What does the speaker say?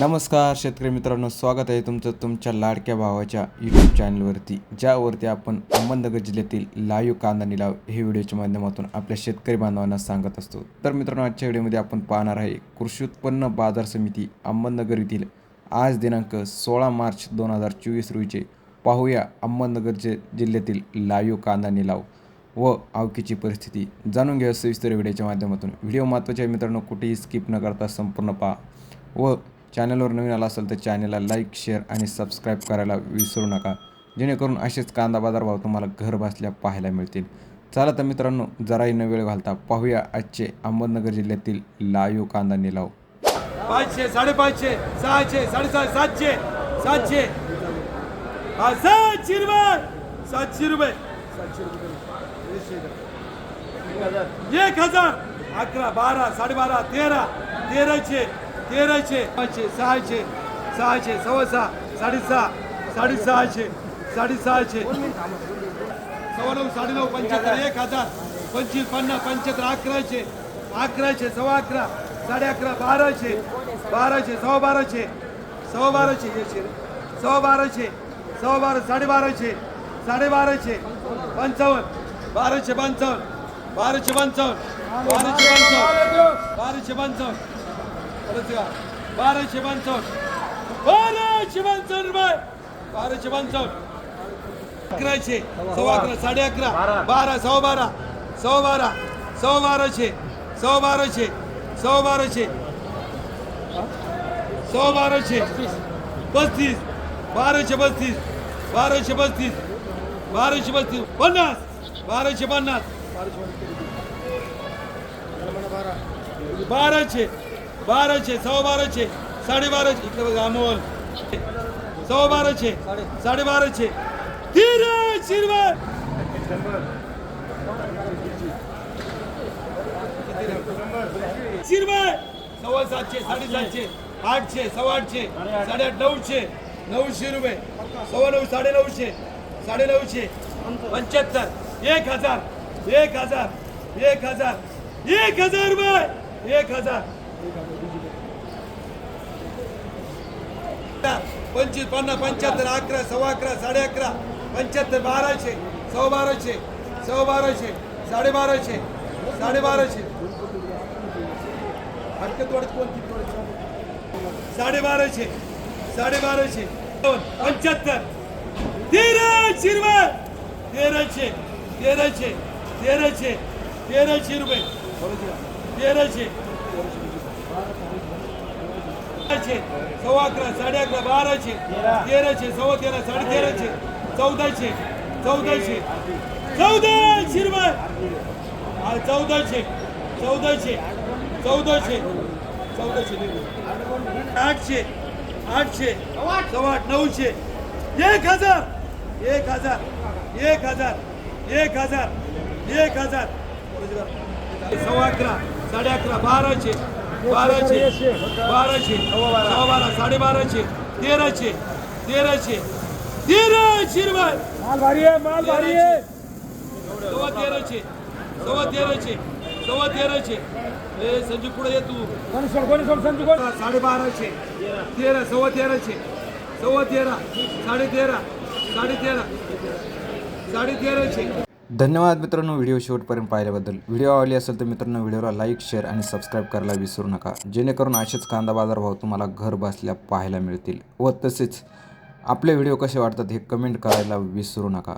नमस्कार शेतकरी मित्रांनो स्वागत आहे तुमचं तुमच्या लाडक्या भावाच्या यूट्यूब चॅनलवरती ज्यावरती आपण अहमदनगर जिल्ह्यातील लाईव्ह कांदा निलाव हे व्हिडिओच्या माध्यमातून आपल्या शेतकरी बांधवांना सांगत असतो. तर मित्रांनो आजच्या व्हिडिओमध्ये आपण पाहणार आहे कृषी उत्पन्न बाजार समिती अहमदनगर येथील आज दिनांक सोळा मार्च दोन हजार चोवीस रोजीचे पाहूया अहमदनगर जिल्ह्यातील लाईव्ह कांदा निलाव व आवकीची परिस्थिती. जाणून घ्या सविस्तर व्हिडिओच्या माध्यमातून. व्हिडिओ महत्त्वाचे आहे मित्रांनो कुठेही स्किप न करता संपूर्ण पहा व चॅनलवर नवीन आला असेल तर चॅनलला लाईक शेअर आणि सबस्क्राईब करायला विसरू नका. जेणेकरून असेच कांदा बाजारभाव तुम्हाला घर बसल्या पाहायला मिळतील. चला तर मित्रांनो जराही न वेळ घालता पाहूया आजचे अहमदनगर जिल्ह्यातील लाईव्ह कांदा निलाव. पाचशे साडेपाचशे सहाशे साडेसहा सातशे सातशे. हा सातशे रुपये. सातशे रुपये. एक हजार. अकरा बारा साडेबारा तेरा तेराशे. तेराशे पाचशे सहाशे सहाशे सव्वा सहा साडेसहा साडेसहाशे साडेसहाशे सव्वा नऊ साडेनऊ पंच्याहत्तर एक हजार पंचवीस पन्नास पंच्याहत्तर अकराशे अकराशे सव्वा अकरा साडे अकरा बाराशे बाराशे सव्वा बाराशे सव्वा बाराशे एकशे सव्वा बाराशे सव्वा बारा साडेबाराशे साडेबाराशे पंचावन्न बाराशे पंचावन्न बाराशे पंचावन्न बाराशे पंचावन्न बाराशे पंचावन्न परत या. बाराशे पंचावन्न बाराशे पंचावन्न रुपये बाराशे पंचावन्न अकराशे सव्वा अकरा साडे अकरा. बारा सव्वा बारा. सव्वा बारा. सव्वा बाराशे. सव्वा बाराशे. सव्वा बाराशे. सव्वा बाराशे. पस्तीस. बाराशे पस्तीस. बाराशे पस्तीस. बाराशे पस्तीस. पन्नास. बाराशे पन्नास. बाराशे. बाराशे. बाराशे सव्वा बाराशे साडेबाराशे इकडे बघा अमोल. सव्वा बाराशे साडेबाराशे तेराशे रुपये शे सव्वा सातशे साडेसातशे आठशे सव्वा आठशे साडेआठ नऊशे नऊशे रुपये. सव्वा नऊ साडे नऊशे साडे नऊशे. पंच्याहत्तर एक हजार एक हजार एक हजार एक हजार रुपये एक हजार. पंचवीस पन्नास पंच्याहत्तर अकरा सव्वा अकरा साडे अकरा पंच्याहत्तर बाराशे सव्वा बाराशे सव्वा बाराशे साडेबाराशे साडेबाराशे हरकत वाढत कोणती? साडेबाराशे साडेबाराशे दोन पंच्याहत्तर. तेराशे शिरवाय तेराशे तेराशे तेराशे तेराशे रुपये. तेराशे. तेराशे सव्वा अकरा साडे अकरा बाराशे तेराशे सव्वा तेरा साडे तेराशे चौदाशे चौदाशे चौदाशे रुपये चौदाशे चौदाशे चौदाशे चौदाशे आठशे आठशे सव्वा आठ नऊशे एक हजार एक हजार एक हजार एक हजार एक हजार सव्वा अकरा साडे अकरा बाराशे बाराशे बाराशे. बारा साडे बाराशे तेराशे तेराशे तेराशे रुपये. माल भारी आहे माल भारी आहे. सव्वा तेराशे सव्वा तेराशे सव्वा तेराशे. ए संजू पुढे ये तू? कोणी सोड कोणी सोड संजू कोण? साडे बाराशे तेरा सव्वा तेराशे सव्वा तेरा साडे तेरा साडे तेरा साडे तेराशे धन्यवाद मित्रांनो व्हिडिओ शेवटपर्यंत पाहिल्याबद्दल. व्हिडिओ आवडली असेल तर मित्रांनो व्हिडिओला लाईक शेअर आणि सबस्क्राईब करायला विसरू नका. जेणेकरून असेच कांदा बाजार भाव तुम्हाला घर बसल्या पाहायला मिळतील. व तसेच आपले व्हिडिओ कसे वाटतात हे कमेंट करायला विसरू नका.